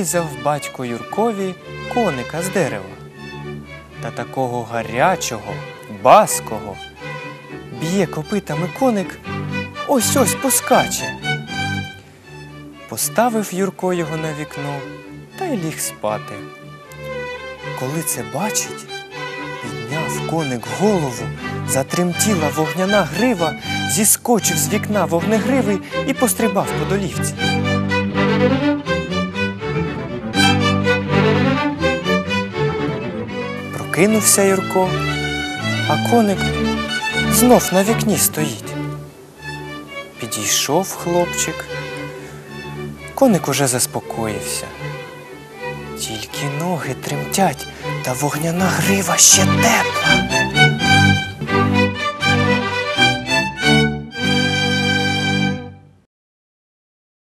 вирізав батько Юркові коника з дерева. Та такого гарячого, баского. Б'є копитами коник, ось ось поскаче. Поставив Юрко його на вікно та й ліг спати. Коли це бачить, підняв коник голову, затремтіла вогняна грива, зіскочив з вікна вогнегривий і пострибав по долівці. Прокинувся Юрко, а коник знов на вікні стоїть. Підійшов хлопчик. Коник уже заспокоївся. Тільки ноги тремтять, та вогняна грива ще тепла.